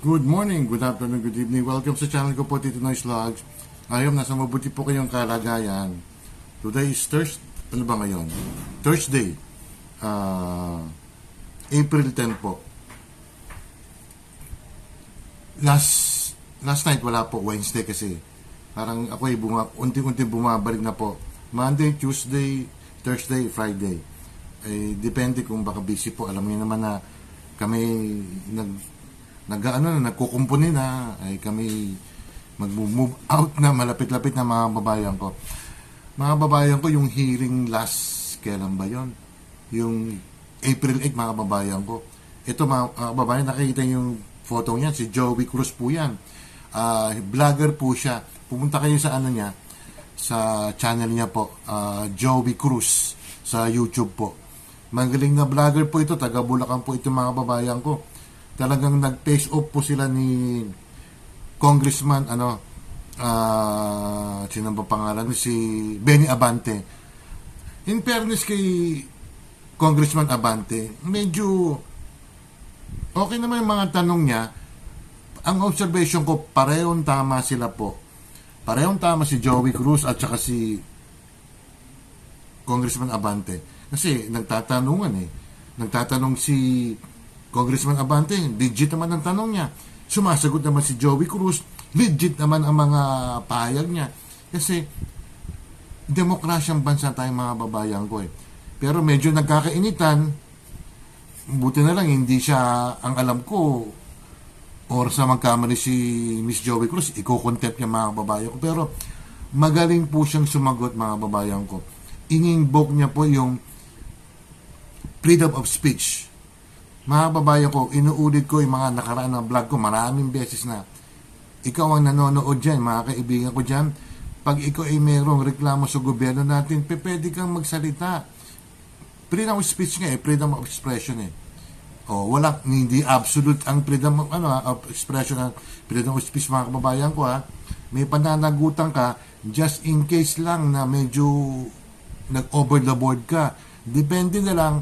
Good morning, good afternoon, good evening. Welcome sa channel ko po, Tito Noise Vlogs. Ngayon, nasa mabuti po kayong kalagayan. Today is Thursday. Ano ba ngayon? Thursday. Ah, April 10 po. Last last night wala po Wednesday kasi parang ako ay buma, unti-unti bumabalik na po. Monday, Tuesday, Thursday, Friday. Eh, depende kung baka busy po. Alam niyo naman na kami nag nag ano na nagkukumpuni na ay kami mag-move out na malapit-lapit na mga babayan ko. Mga babayan ko yung hearing last kailan ba yon? Yung April 8 mga babayan ko. Ito mga, mga babayan nakikita yung photo niya si Joey Cruz po yan. Ah, vlogger po siya. Pumunta kayo sa ano niya sa channel niya po ah, Joey Cruz sa YouTube po. Magaling na vlogger po ito, taga Bulacan po ito mga babayan ko talagang nag-face off po sila ni Congressman ano ah sino ba pangalan si Benny Abante. In fairness kay Congressman Abante, medyo okay naman yung mga tanong niya. Ang observation ko, parehong tama sila po. Parehong tama si Joey Cruz at saka si Congressman Abante. Kasi nagtatanungan eh. Nagtatanong si Congressman Abante, legit naman ang tanong niya. Sumasagot naman si Joey Cruz, legit naman ang mga pahayag niya. Kasi demokrasyang bansa tayong mga babayan ko eh. Pero medyo nagkakainitan, buti na lang hindi siya, ang alam ko, or sa magkamali si Miss Joey Cruz, iko-contempt niya mga babayan ko. Pero magaling po siyang sumagot mga babayan ko. Ininvoke niya po yung freedom of speech. Mga babayan ko, inuulit ko yung mga nakaraan ng vlog ko maraming beses na. Ikaw ang nanonood dyan, mga kaibigan ko dyan. Pag ikaw ay mayroong reklamo sa gobyerno natin, pe, pwede kang magsalita. Freedom of speech nga eh, freedom of expression eh. O, wala, hindi absolute ang freedom of, ano, ah, of expression, ang freedom of speech mga kababayan ko ha. May pananagutan ka, just in case lang na medyo nag-over the board ka. Depende na lang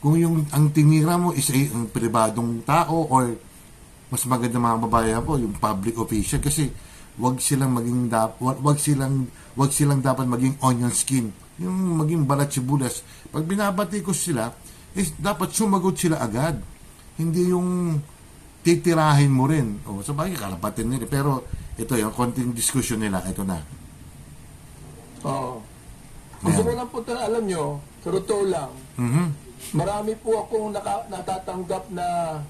kung yung ang tinira mo is ay ang pribadong tao or mas maganda mga babayan ko yung public official. Kasi wag silang maging dap wag, wag silang wag silang dapat maging onion skin. Yung maging balat sibulas pag binabati ko sila is dapat sumagot sila agad. Hindi yung titirahin mo rin. O sa bagay kalapatin nila. Pero ito yung konting discussion nila ito na. Oo. Gusto Ayan. ko lang po alam nyo, sa totoo lang, mhm marami po akong naka, natatanggap na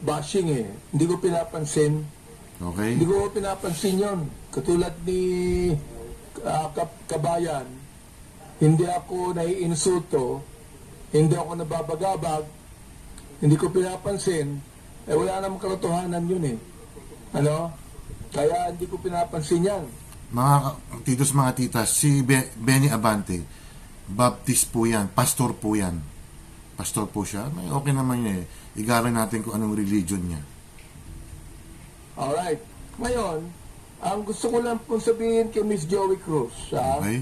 bashing eh. Hindi ko pinapansin. okay Hindi ko pinapansin yon. Katulad ni Kap- Kabayan, hindi ako naiinsulto, hindi ako nababagabag, hindi ko pinapansin, eh wala namang katotohanan yun eh. Ano? Kaya hindi ko pinapansin yan. mga titos mga titas, si Be- Benny Abante, Baptist po yan, pastor po yan. Pastor po siya. May okay naman niya eh. Igalan natin kung anong religion niya. Alright. Ngayon, ang gusto ko lang pong sabihin kay Miss Joey Cruz, ha? Okay?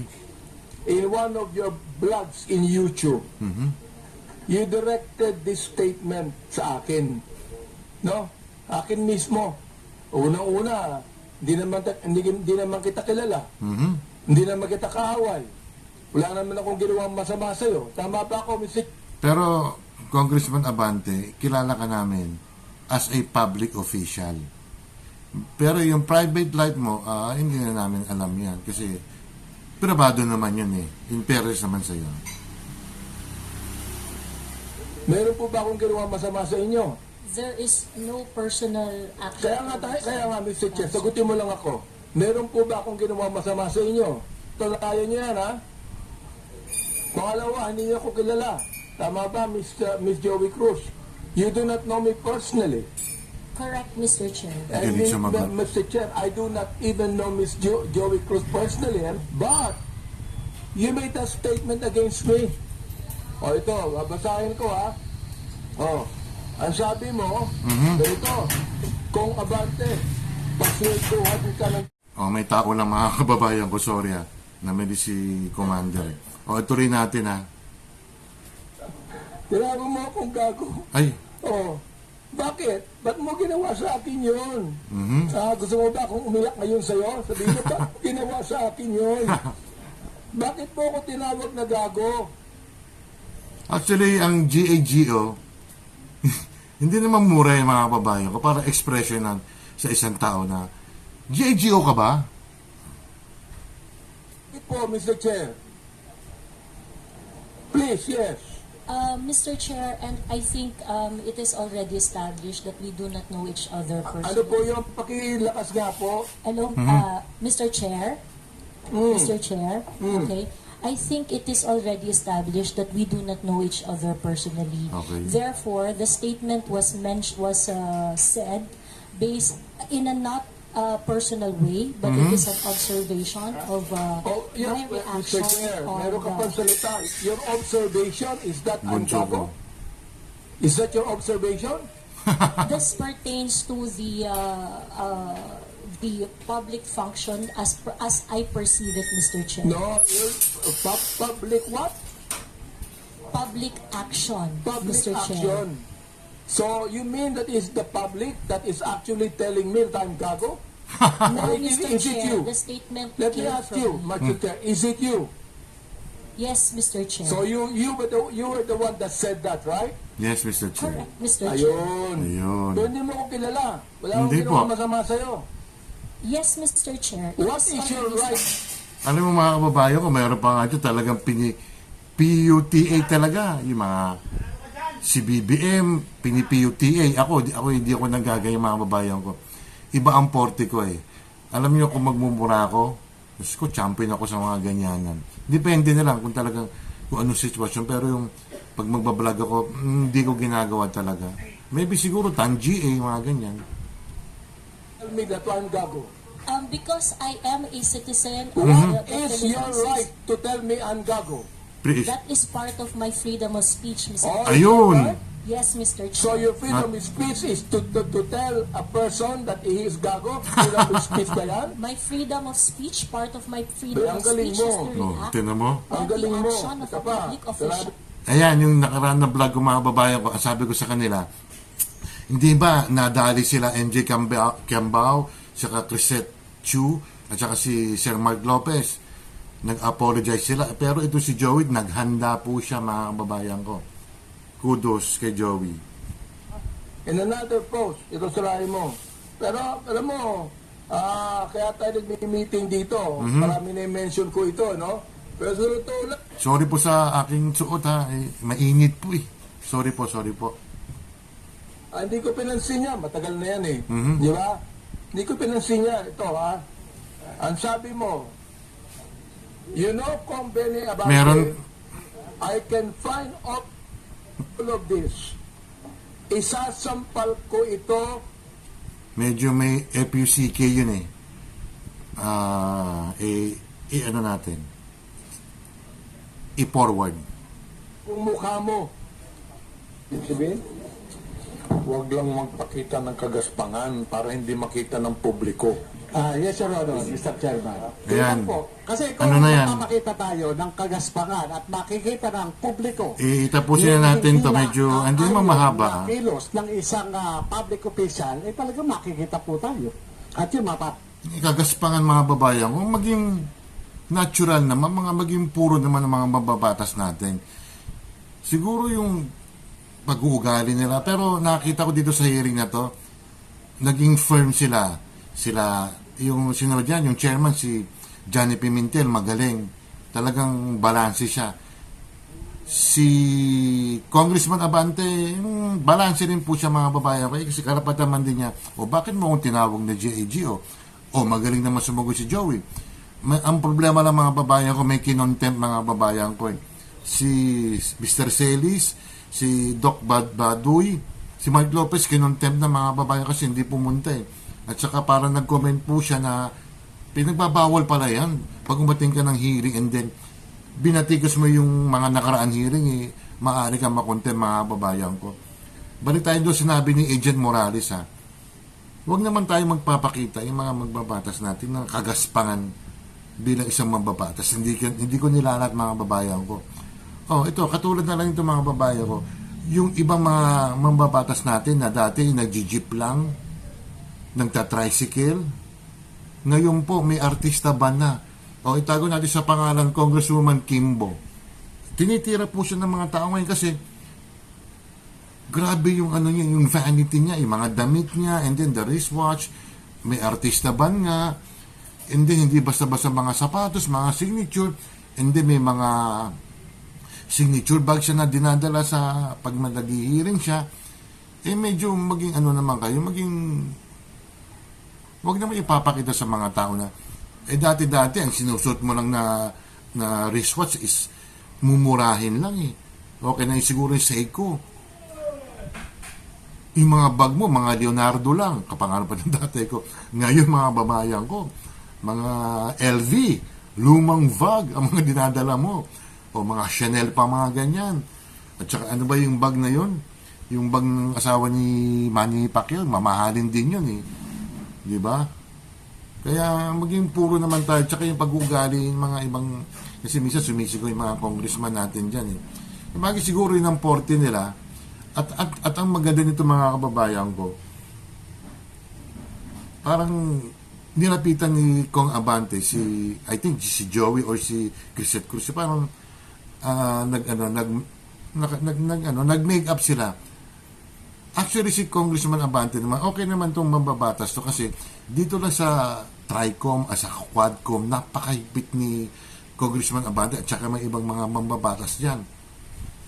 in one of your blogs in YouTube, Mhm. you directed this statement sa akin. No? Akin mismo. Unang-una, hindi naman, hindi, hindi naman kita kilala. Mhm. Hindi naman kita kaaway. Wala naman akong ginawang masama sa'yo. Tama ba ako, Mr. Pero, Congressman Abante, kilala ka namin as a public official. Pero yung private life mo, ah, hindi na namin alam yan. Kasi, privado naman yun eh. In fairness naman sa'yo. Meron po ba akong ginawang masama sa inyo? There is no personal action. Kaya nga, tayo, kaya nga, Mr. Chair, sagutin mo lang ako. Meron po ba akong ginawa masama sa inyo? Talakayan niyo yan, ha? Pangalawa, hindi niyo ako kilala. Tama ba, Miss, uh, Miss Joey Cruz? You do not know me personally. Correct, Mr. Chair. Miss- siya maglak- Mr. Chair, I do not even know Miss jo- Joey Cruz personally, eh? but you made a statement against me. O ito, babasahin ko ha. O, ang sabi mo, ganito, kung abante, pasweldohan ka ng Oh, may tao lang mga kababayan ko, sorry ah. Namili si Commander eh. O, ituloy natin ah. Tinago mo akong gago. Ay, Oh, Bakit? Ba't mo ginawa sa akin yun? Mhm. Ah, gusto mo ba akong umiyak ngayon sa'yo? Sabihin mo, ba't mo ginawa sa akin yun? Bakit mo ako tinawag na gago? Actually, ang GAGO, hindi naman mura yung mga kababayan ko para expression ng, sa isang tao na, GAGO ka ba? Ito po, Mr. Chair. Please, yes. Uh, Mr. Chair, and I think um, it is already established that we do not know each other Ano personally. po yung pakilakas nga po? Hello, uh, Mr. Chair? Mr. Chair? Okay. I think it is already established that we do not know each other personally. Okay. Therefore, the statement was mentioned was uh, said based in a not uh, personal way, but it is an observation of uh, Oh, yeah, my Mr. reaction Chair, on meron ka pang salita. Your observation, is that gago? Is that your observation? this pertains to the uh, uh, the public function as per, as I perceive it, Mr. Chair. No, your uh, pub- public what? Public action, Public Mr. Chair. So, you mean that is the public that is actually telling me that I'm gago? No, is- Mr. is it Chair, you? the statement Let me ask from you. Mr. Chair, is it you? Yes, Mr. Chair. So you you were the you were the one that said that, right? Yes, Mr. Chair. Correct, Mr. Chair. Ayun. Ayun. So, hindi mo ko kilala. Wala akong ginawa masama sa'yo. Yes, Mr. Chair. It What is is your right? Alam mo mga kababayan ko, mayroon pa nga dyan talagang pini, PUTA talaga. Yung mga si BBM, pini-PUTA. Ako, ako hindi ako nagagaya mga kababayan ko. Iba ang porte ko eh. Alam niyo kung magmumura ako, Diyos ko, champion ako sa mga ganyanan. Depende na lang kung talagang kung anong sitwasyon. Pero yung pag magbablog ako, hindi ko ginagawa talaga. Maybe siguro tangi eh, mga ganyan. Tell me that I'm gago. Um, because I am a citizen of What the, is your right to tell me I'm gago? Please. That is part of my freedom of speech, Mr. Oh, Chair. Ayun! Yes, Mr. Chair. So your freedom of speech is to, to, to tell a person that he is gago? Freedom of speech ba yan? my freedom of speech, part of my freedom Ay, of speech is mo. to Oh, react tinan mo. Ang galing mo. of pa. Ayan, yung nakaraan na vlog ko mga babayan ko, sabi ko sa kanila, hindi ba nadali sila NJ Cambao, Cambao saka Crisette Chu, at saka si Sir Mark Lopez. Nag-apologize sila. Pero ito si Joey, naghanda po siya mga babayan ko. Kudos kay Joey. In another post, ito sirahin mo. Pero, alam mo, ah, kaya tayo nag-meeting dito. Marami na mention ko ito, no? Pero sa totoo lang, Sorry po sa aking suot ha. Eh, mainit po eh. Sorry po, sorry po. ah, hindi ko pinansin niya. Matagal na yan eh. Mhm. Di ba? Hindi ko pinansin niya. Ito, ha? Ang sabi mo, you know, Kong Benny about Meron- I can find out all of this. Isasampal ko ito Medyo may FUCK yun eh. Ah, eh, eh, ano natin? I-forward. kung mukha mo. Ibig sabihin, huwag lang magpakita ng kagaspangan para hindi makita ng publiko. Ah, yes, Your Honor, Mr. Chairman. Ayan. Po, kasi kung Ano na yan? makakita tayo ng kagaspangan at makikita ng publiko, Eh, itapusin na natin to. Medyo, hindi naman mahaba. ah. kilos ng isang ah, public official, eh talaga makikita po tayo. At yun, mapa, Ikagaspangan mga babayan kung maging natural naman, mga maging puro naman ang mga mababatas natin. Siguro yung pag-uugali nila. Pero nakita ko dito sa hearing na to, naging firm sila. Sila, yung sinunod yan, yung chairman, si Johnny Pimentel, magaling. Talagang balanse siya. Si Congressman Abante, yung balanse rin po siya mga babayan. Eh, kasi karapatan man din niya, o bakit mo akong tinawag na JAGO? O magaling naman sumagot si Joey. May, ang problema lang mga babayan ko, may kinontempt mga babayan ko eh. Si Mr. Celis, si Doc Bad Baduy, si Mark Lopez, kinontempt na mga babayan kasi hindi pumunta eh. At saka parang nag-comment po siya na pinagbabawal pala yan pag umating ka ng hearing and then binatikos mo yung mga nakaraan hearing eh, maaari kang makontempt mga babayan ko. Balik tayo doon sinabi ni Agent Morales ha. Huwag naman tayo magpapakita yung mga magbabatas natin ng kagaspangan bilang isang mababatas. Hindi, hindi ko nilalat mga babayan ko. Oh, ito, katulad na lang ito mga babayan ko. yung ibang mga mambabatas natin na dati nag-jeep lang, nagta-tricycle, ngayon po may artista ba na? O itago natin sa pangalan Congresswoman Kimbo. Tinitira po siya ng mga tao ngayon kasi grabe yung ano niya, yung vanity niya, yung mga damit niya, and then the wristwatch, may artista ban nga, and then hindi basta-basta mga sapatos, mga signature, and then may mga signature bag siya na dinadala sa pag naghihiring siya, eh medyo maging ano naman kayo, maging wag naman ipapakita sa mga tao na eh dati-dati ang sinusot mo lang na na wristwatch is mumurahin lang eh. Okay na yung siguro yung Seiko. Yung mga bag mo, mga Leonardo lang. Kapangalan pa ng dati ko. Ngayon, mga babayan ko, mga LV, lumang bag ang mga dinadala mo. O mga Chanel pa, mga ganyan. At saka ano ba yung bag na yon? Yung bag ng asawa ni Manny Pacquiao, mamahalin din yun eh. Di ba? Kaya maging puro naman tayo. Tsaka yung pag-ugali yung mga ibang... Kasi minsan sumisigaw yung mga congressman natin dyan eh. Maging siguro yun ang porte nila. At, at, at ang maganda nito mga kababayan ko, parang nilapitan ni Kong Abante si I think si Joey or si Crisette Cruz parang ah, nag ano nag nag, nag, nag ano nag-make up sila Actually, si Congressman Abante naman, okay naman itong mambabatas to kasi dito lang sa TRICOM, as sa Quadcom, napakahigpit ni Congressman Abante at saka may ibang mga mambabatas dyan.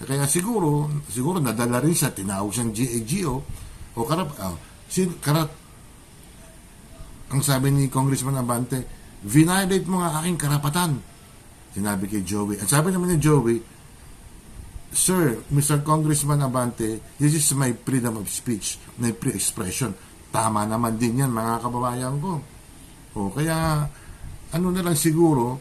Kaya siguro, siguro nadala rin siya, tinawag siyang GAGO, o karap, oh, sin, karap, ang sabi ni Congressman Abante, violate mo nga aking karapatan. Sinabi kay Joey. At sabi naman ni Joey, Sir, Mr. Congressman Abante, this is my freedom of speech, my free expression. Tama naman din yan, mga kababayan ko. O, kaya, ano na lang siguro,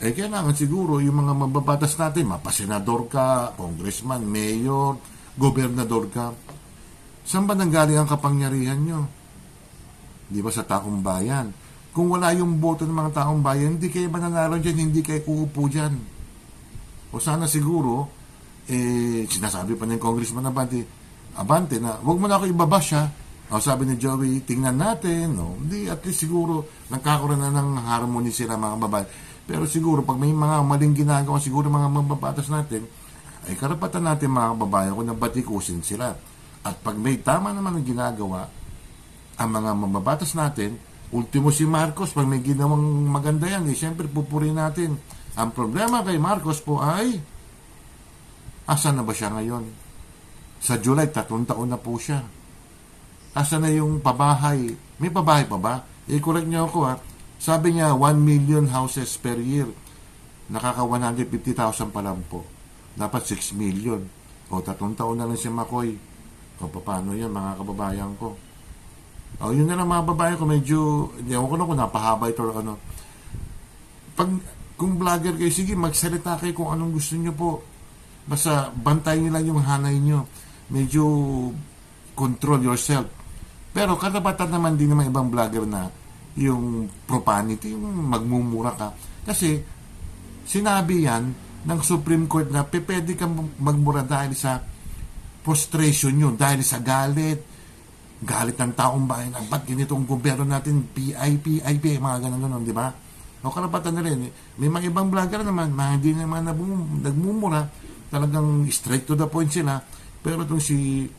eh, kailangan siguro yung mga mababatas natin, mapasenador ka, congressman, mayor, gobernador ka. Saan ba nanggaling ang kapangyarihan nyo? Di ba sa taong bayan? Kung wala yung boto ng mga taong bayan, hindi kayo mananalo dyan, hindi kayo uupo dyan. O sana siguro, eh, sinasabi pa ng Congressman Abante, Abante na, wag mo na ako ibabash ha. O sabi ni Joey, tingnan natin. No? Hindi, at least siguro, nagkakaroon na ng harmony sila mga babae. Pero siguro, pag may mga maling ginagawa, siguro mga mababatas natin, ay karapatan natin mga kababayan kung nabatikusin sila. At pag may tama naman ang ginagawa, ang mga mababatas natin, ultimo si Marcos, pag may ginawang maganda yan, eh, siyempre pupurihin natin. Ang problema kay Marcos po ay, asan na ba siya ngayon? Sa July, tatlong taon na po siya. Asan na yung pabahay? May pabahay pa ba? Eh, correct niyo ako ha. Sabi niya, 1 million houses per year. Nakaka 150,000 pa lang po. Dapat 6 million. O, tatlong taon na lang si Makoy. O, paano yan, mga kababayan ko? O, yun na lang mga babae ko, medyo, hindi ako na kung napahaba ito ano. Pag, kung vlogger kayo, sige, magsalita kayo kung anong gusto nyo po. Basta, bantayin nyo lang yung hanay nyo. Medyo, control yourself. Pero, karapatan naman din naman ibang vlogger na yung profanity, yung magmumura ka. Kasi, sinabi yan ng Supreme Court na pwede kang magmura dahil sa frustration nyo, dahil sa galit, galit ng taong bayan, ba't ganitong gobyerno natin, PIP, IP, mga ganun-ganun, di ba? O karapatan na rin. May mga ibang vlogger naman, mga hindi naman nagmumura, talagang straight to the point sila. Pero itong si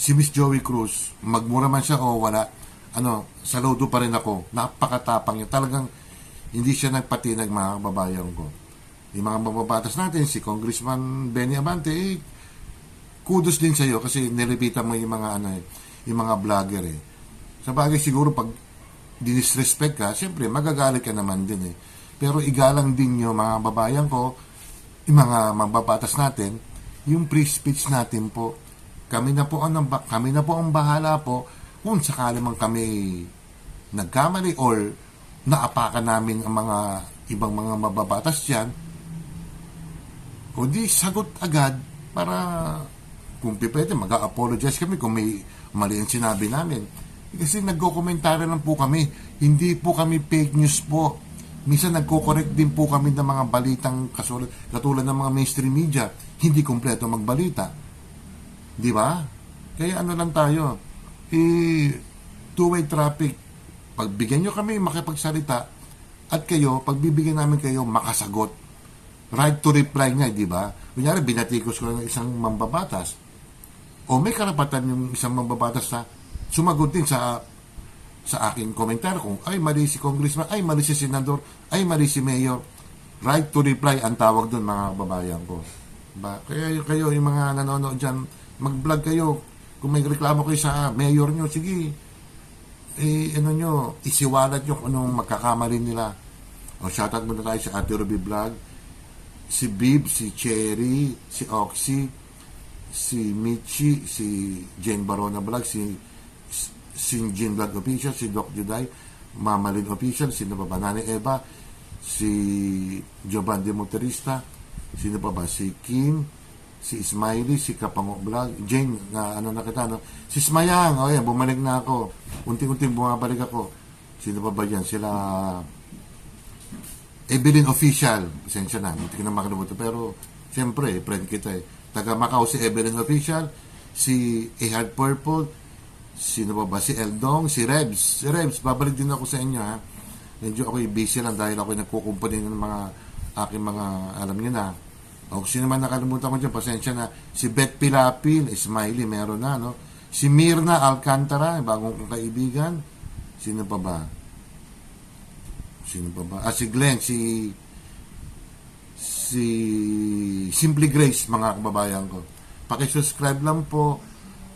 si Miss Joey Cruz, magmura man siya o wala, ano, saludo pa rin ako. Napakatapang niya. Talagang hindi siya nagpatinag mga kababayan ko. Yung mga mababatas natin, si Congressman Benny Abante, eh, kudos din sa iyo kasi nirepeat mo yung mga ano eh, yung mga vlogger eh. Sa bagay siguro pag dinisrespect ka, siyempre magagalit ka naman din eh. Pero igalang din nyo mga babayan ko, yung mga mababatas natin, yung free speech natin po. Kami na po ang kami na po ang bahala po kung sakali man kami nagkamali or naapakan namin ang mga ibang mga mababatas diyan. O di sagot agad para kung pwede mag-apologize kami kung may mali ang sinabi namin. Kasi nagko-komentary lang po kami. Hindi po kami fake news po. Minsan nagko-correct din po kami ng mga balitang kasulad, katulad ng mga mainstream media, hindi kompleto magbalita. Di ba? Kaya ano lang tayo, eh, two-way traffic. Pagbigyan nyo kami makipagsalita at kayo, pagbibigyan namin kayo makasagot. Right to reply nga, di ba? Kunyari, binatikos ko ng isang mambabatas. O may karapatan yung isang mambabatas na sumagot din sa sa aking komentar kung ay mali si congressman, ay mali si senador, ay mali si mayor. Right to reply ang tawag doon mga babayan ko. Ba? Kaya kayo, yung mga nanonood dyan, mag-vlog kayo. Kung may reklamo kayo sa mayor nyo, sige, eh, ano nyo, isiwalat nyo kung anong magkakamali nila. O, shoutout muna tayo sa Ate Ruby Vlog, si Bib, si Cherry, si Oxy, si Michi, si Jane Barona Vlog, si si Jin Vlog Official, si Doc Juday, Mamalin Official, si pa ba, Nani Eva, si Giovanni Motorista, sino pa ba, si Kim, si Smiley, si Kapango Vlog, Jane, na ano na kita, no? si Smayang, o yan, bumalik na ako, unti-unting bumabalik ako, sino pa ba yan, sila, Evelyn Official, pasensya na, hindi ko na makalimutan, pero, siyempre, friend kita eh, taga Macau si Evelyn Official, si Ehad Purple, sino pa ba, si Eldong, si Rebs, si Rebs, babalik din ako sa inyo ha, medyo ako busy lang dahil ako nagkukumpany ng mga aking mga, alam niyo na, o sino man nakalimutan ko dyan, pasensya na, si Beth Pilapil, Smiley, meron na, no, si Mirna Alcantara, bagong kaibigan, sino pa ba, sino pa ba, ah, si Glenn, si, si Simply Grace, mga kababayan ko. Paki-subscribe lang po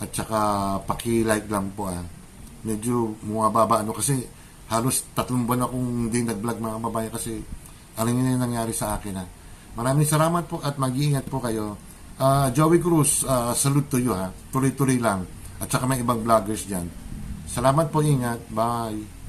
at saka paki-like lang po ah. Medyo bumababa ano kasi halos tatlong buwan akong hindi nag-vlog mga kababayan kasi alam niyo na yung nangyari sa akin ah. Maraming salamat po at mag-iingat po kayo. Ah, Joey Cruz, ah, salute to you ha. Tuloy-tuloy lang. At saka may ibang vloggers dyan. Salamat po, ingat. Bye.